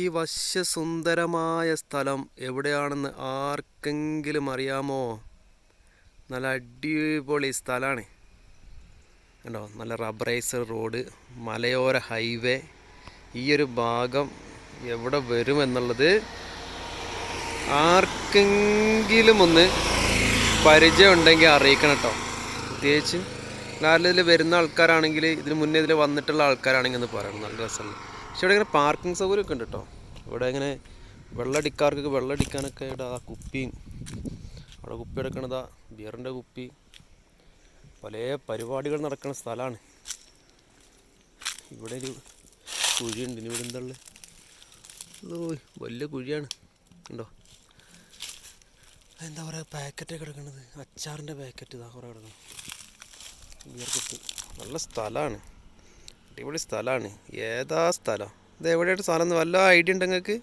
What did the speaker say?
ഈ വശ്യസുന്ദരമായ സ്ഥലം എവിടെയാണെന്ന് ആർക്കെങ്കിലും അറിയാമോ? നല്ല അടിപൊളി സ്ഥലമാണ് കണ്ടോ? നല്ല റബ്ബറൈസർ റോഡ് മലയോര ഹൈവേ. ഈ ഒരു ഭാഗം എവിടെ വരുമെന്നുള്ളത് ആർക്കെങ്കിലും ഒന്ന് പരിചയം ഉണ്ടെങ്കിൽ അറിയിക്കണം കേട്ടോ. പ്രത്യേകിച്ച് ഇതിൽ വരുന്ന ആൾക്കാരാണെങ്കിൽ ഇതിന് മുന്നേ ഇതിൽ വന്നിട്ടുള്ള ആൾക്കാരാണെങ്കിൽ ഒന്ന് പറയണം. നല്ല രസമുണ്ട്. പക്ഷെ ഇവിടെ ഇങ്ങനെ പാർക്കിംഗ് സൗകര്യമൊക്കെ ഉണ്ട് കേട്ടോ. ഇവിടെ ഇങ്ങനെ വെള്ളടിക്കാർക്കൊക്കെ വെള്ളടിക്കാനൊക്കെ ഇവിടെ ആ കുപ്പിയും. അവിടെ കുപ്പി എടുക്കണതാ ബിയറിന്റെ കുപ്പി. പല പരിപാടികൾ നടക്കുന്ന സ്ഥലമാണ് ഇവിടെ ഒരു കുഴിയുണ്ട് ഇനി ഇവിടെ എന്താ വലിയ കുഴിയാണ്. ഉണ്ടോ? എന്താ പറയുക പാക്കറ്റൊക്കെ എടുക്കണത്. അച്ചാറിന്റെ പാക്കറ്റ് ഇതാ കുറേ കിടക്കണം ബിയർ കുപ്പി. നല്ല സ്ഥലമാണ് അടിപൊളി സ്ഥലമാണ് ഏതാ സ്ഥലം? ഇത് എവിടെയായിട്ട് സ്ഥലം വല്ല ഐഡിയ ഉണ്ടെങ്കിൽ